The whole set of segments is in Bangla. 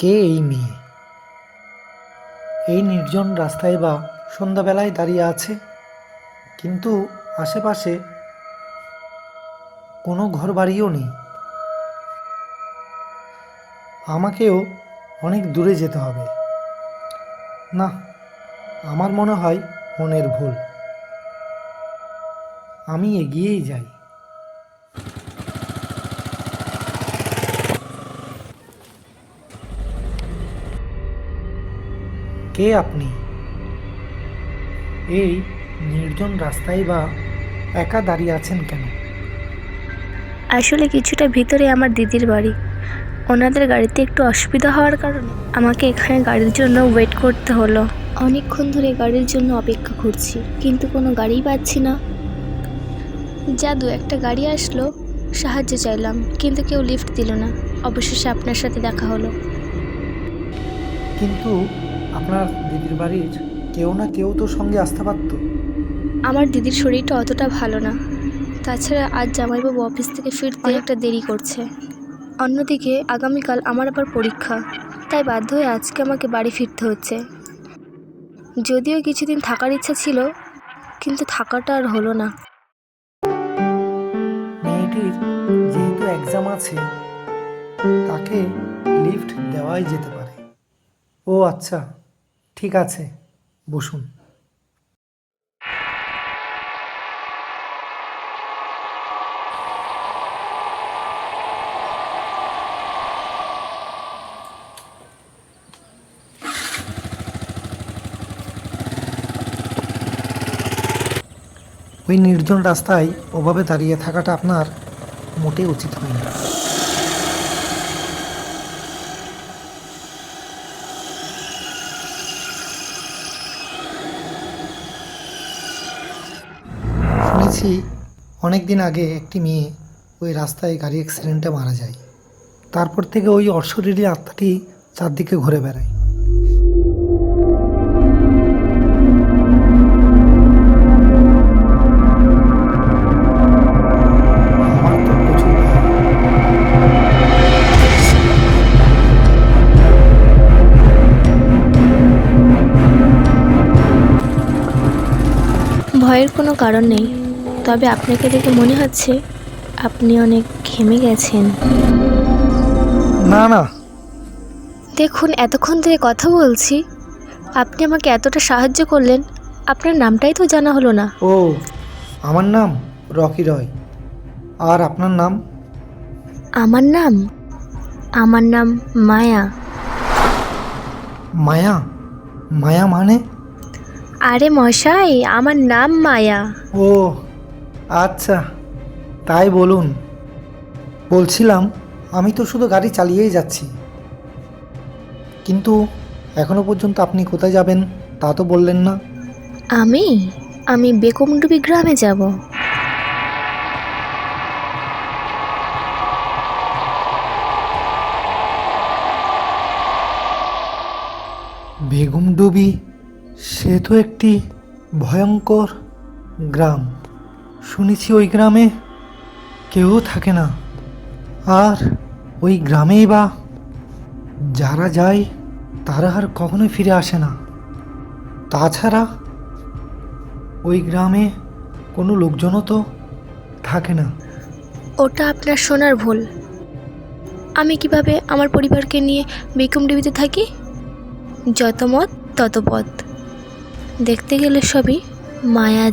কে এই মেয়ে? এই নির্জন রাস্তায় বা সন্ধ্যাবেলায় দাঁড়িয়ে আছে। কিন্তু আশেপাশে কোনো ঘর বাড়িও নেই। আমাকেও অনেক দূরে যেতে হবে। না, আমার মনে হয় মনের ভুল। আমি এগিয়েই যাই। কে আপনি? এই নির্জন রাস্তায় বা একা দাঁড়িয়ে আছেন কেন? আসলে কিছুটা ভিতরে আমার দিদির বাড়ি। ওনাদের গাড়িতে একটু অসুবিধা হওয়ার কারণে আমাকে এখানে গাড়ির জন্য ওয়েট করতে হলো। অনেকক্ষণ ধরে গাড়ির জন্য অপেক্ষা করছি কিন্তু কোনো গাড়িই পাচ্ছি না। যা দু একটা গাড়ি আসলো সাহায্য চাইলাম কিন্তু কেউ লিফট দিল না। অবশেষে আপনার সাথে দেখা হলো। কিন্তু আপনার দিদির বাড়ির কেউ না কেউ তো সঙ্গে আসতে পারতো? আমার দিদির শরীরটা অতটা ভালো না। তাছাড়া আজ জামাইবাবু অফিস থেকে ফিরতে একটা দেরি করছে। অন্যদিকে আগামীকাল আমার আবার পরীক্ষা। তাই বাধ্য হয়ে আজকে আমাকে বাড়ি ফিরতে হচ্ছে। যদিও কিছুদিন থাকার ইচ্ছা ছিল কিন্তু থাকাটা আর হলো না। মেয়েটির যেহেতু এক্সাম আছে তাকে লিফট দেওয়াই যেতে পারে। ও আচ্ছা। ঠিক আছে বসুন। ওই নির্জন রাস্তায় ওভাবে দাঁড়িয়ে থাকাটা আপনার মোটেই উচিত হয়নি। শুনেছি অনেক দিন আগে একটি মেয়ে ওই রাস্তায় গাড়ি অ্যাক্সিডেন্টে মারা যায়। তারপর থেকে ওই অশরীরী আত্মাটি চারদিকে ঘুরে বেড়ায়। ভয়ের কোনো কারণ নেই। তবে আপনাকে দেখে মনে হচ্ছে আপনি অনেক ঘেমে গেছেন। না না। দেখুন এতক্ষণ ধরে কথা বলছি। আপনি আমাকে এতটা সাহায্য করলেন আপনার নামটাই তো জানা হলো না। ও আমার নাম রকি রয়। আর আপনার নাম? আমার নাম? আমার নাম মায়া। মায়া? মায়া মানে? আরে মশাই আমার নাম মায়া। ও আচ্ছা তাই বলুন। বলছিলাম আমি তো শুধু গাড়ি চালিয়েই যাচ্ছি। কিন্তু এখনও পর্যন্ত আপনি কোথায় যাবেন তা তো বললেন না। আমি? আমি বেকুমডুবি গ্রামে যাব। বেগুমডুবি সে তো একটি ভয়ঙ্কর গ্রাম। শুনেছি ওই গ্রামে কেউ থাকে না। আর ওই গ্রামেই বা যারা যায়, তারা আর কখনোই ফিরে আসে না। তাছাড়া ওই গ্রামে কোনো লোকজনও তো থাকে না। ওটা আপনার শোনার ভুল। আমি কীভাবে আমার পরিবারকে নিয়ে বেকুমডুবিতে থাকি? যত মত তত পথ দেখতে গেলে সবই মায়া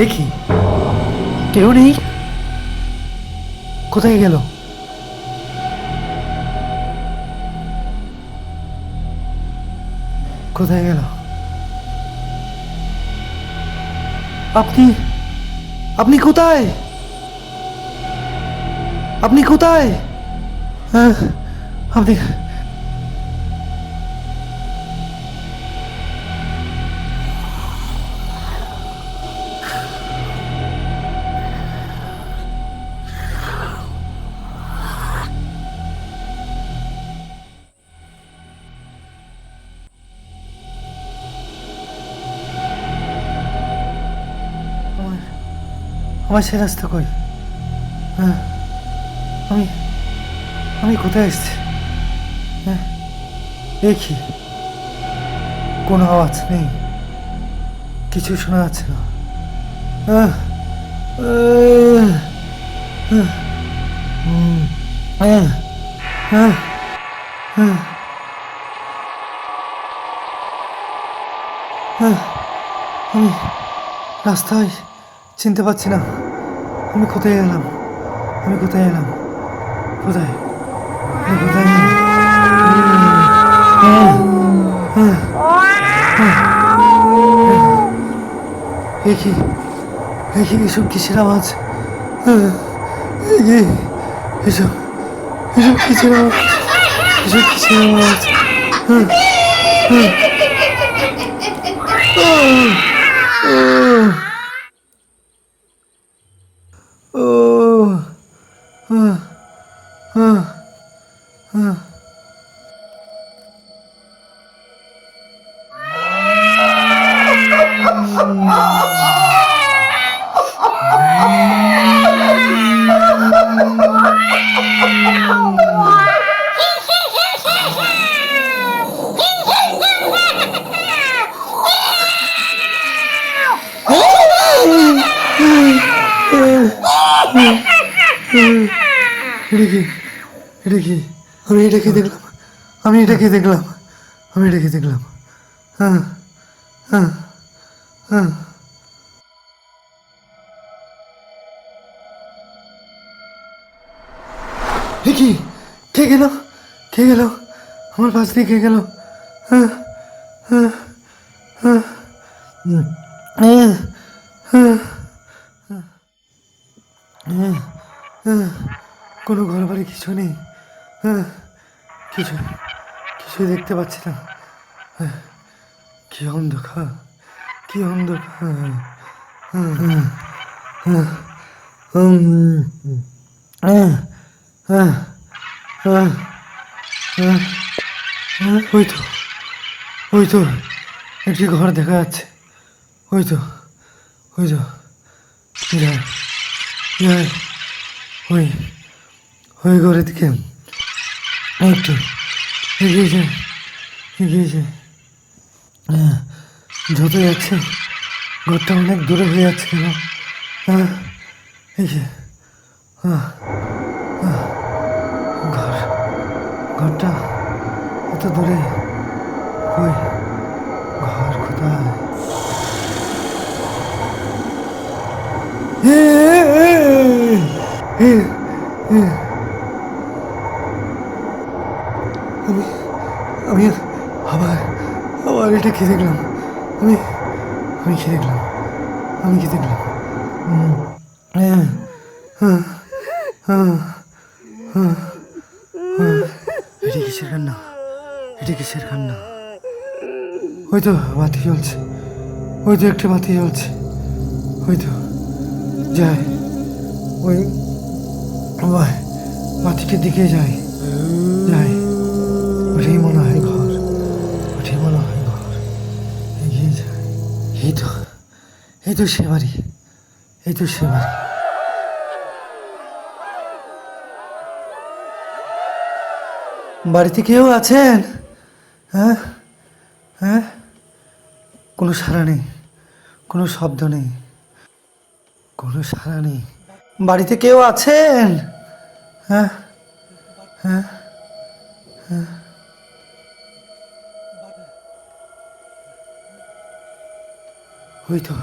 জাল এ কি কেউ নেই কোথায় গেল? কোথায় গেল? আপনি আপনি কোথায়? আপনি কোথায়? হ্যাঁ আপনি আমার সে রাস্তা কই? হ্যাঁ? আমি আমি কোথায় এসেছি? হ্যাঁ? দেখি কোনো আওয়াজ নেই। কিছু শোনা যাচ্ছে না। আহ, আহ, আমি রাস্তায় চিনতে পারছি না। আমি কোথায় এলাম? আমি কোথায় এলাম? কোথায়? কোথায় দেখি দেখি এসব কিসের আওয়াজ? এসব এসব কিসের আওয়াজ? এসব কিসের আওয়াজ? ও এটা কি এটা কি আমি এটা কি দেখলাম আমি এটা কি দেখলাম আমি এটা কি দেখলাম হ্যাঁ হ্যাঁ হ্যাঁ এ কি কে গেল কে গেল আমার পাশ দিয়ে কে গেল হ্যাঁ হ্যাঁ হ্যাঁ উম, হ্যাঁ হ্যাঁ কিছু নেই। হ্যাঁ কিছু কিছু দেখতে পাচ্ছি না। হ্যাঁ, কি অন্ধকার কি অন্ধকার। হ্যাঁ, ওই তো ওই তো একটি ঘর দেখা যাচ্ছে। ওই তো ওই তো যায় যায় ওই। ওই ঘরের দিকে। একটু এগিয়ে যায় এগিয়ে যায় হ্যাঁ, যত যাচ্ছে ঘরটা অনেক দূরে হয়ে যাচ্ছে কেন? হ্যাঁ এই যে হ্যাঁ, হ্যাঁ, ঘর ঘরটা এত দূরে ওই ঘর কোথায়? এ, আমি আমি আবার আবার এটা খেয়ে দেখলাম। আমি আমি খেয়ে দেখলাম। আমি খেয়ে দেখলাম। হ্যাঁ, হ্যাঁ, হ্যাঁ, হ্যাঁ, হ্যাঁ। এটা কিসের কান্না? এটা কিসের কান্না? ওই তো বাতি জ্বলছে। ওই তো একটা বাতি জ্বলছে। ওই তো যায়। ওই বাতিটার দিকে যায়। যায়। ওটাই মনে হয় ঘর ওটাই মনে হয় ঘর। এগিয়ে যায় এই তো এই তো সে বাড়ি, এই তো সে বাড়ি। বাড়িতে কেউ আছেন? হ্যাঁ? হ্যাঁ? কোনো সাড়া নেই, কোনো শব্দ নেই, কোনো সারা নেই। বাড়িতে কেউ আছেন? হ্যাঁ? হ্যাঁ? হ্যাঁ? ওই তো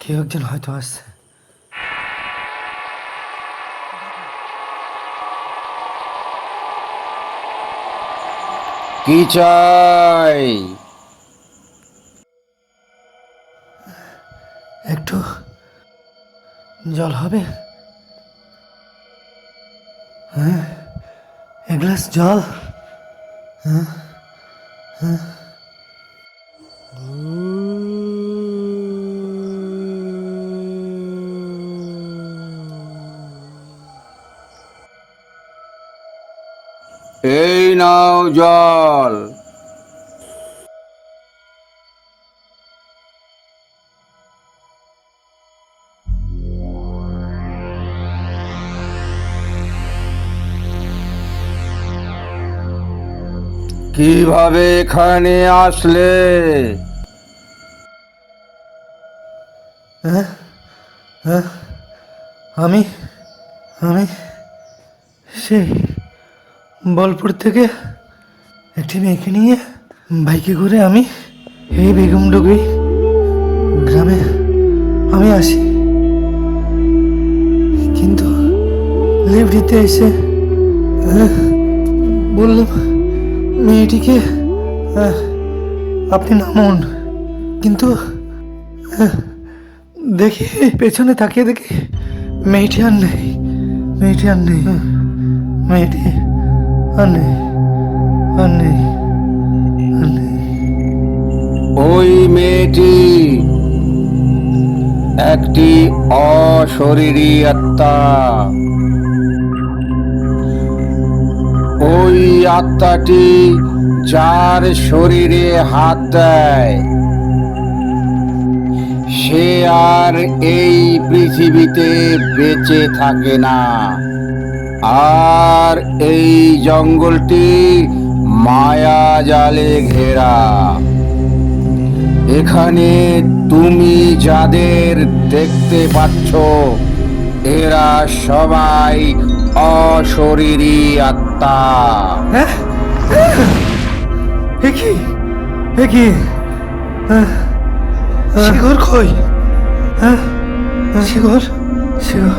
কেউ একজন হয়তো আসছে। কি চাই? একটু জল হবে? হ্যাঁ এক গ্লাস জল? হ্যাঁ হ্যাঁ। এই নাও জল। কীভাবে এখানে আসলে? হ্যাঁ? হ্যাঁ? আমি? আমি? সেই বলপুর থেকে একটি মেয়েকে নিয়ে বাইকে করে আমি এই বেগমডুগরি গ্রামে আমি আসি। কিন্তু লিফট দিতে এসে বললাম, মেয়েটিকে আপনি নামুন। কিন্তু দেখি পেছনে তাকিয়ে দেখি মেয়েটি আর নেই, মেয়েটি আর নেই। মেয়েটি নেই আর নেই ওই মেয়েটি একটি অশরীরী আত্মা। ওই আত্মাটি যার শরীরে হাত দেয়, সে আর এই পৃথিবীতে বেঁচে থাকে না। আর এই জঙ্গলটি মায়া জালে ঘেরা। এখানে তুমি যাদের দেখতে পাচ্ছ এরা সবাই অশরীরী আত্মা। হ্যাঁ? হ্যাঁ, শিখর কই? হ্যাঁ? শিখর শিখর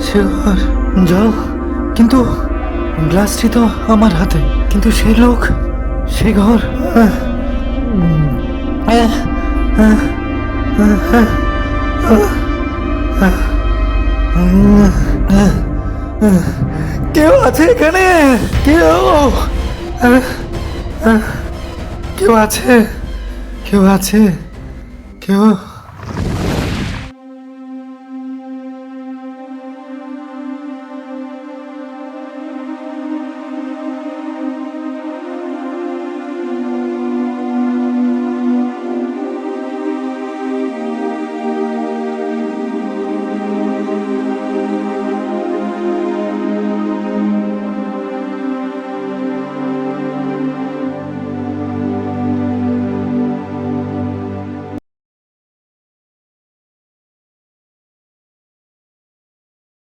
শিখর যাও কিন্তু গ্লাসটি তো আমার হাতে। কিন্তু সে লোক সে ঘর হ্যাঁ, হ্যাঁ, হ্যাঁ। কেউ আছে এখানে? কেউ? কেউ আছে? কেউ আছে? কেউ?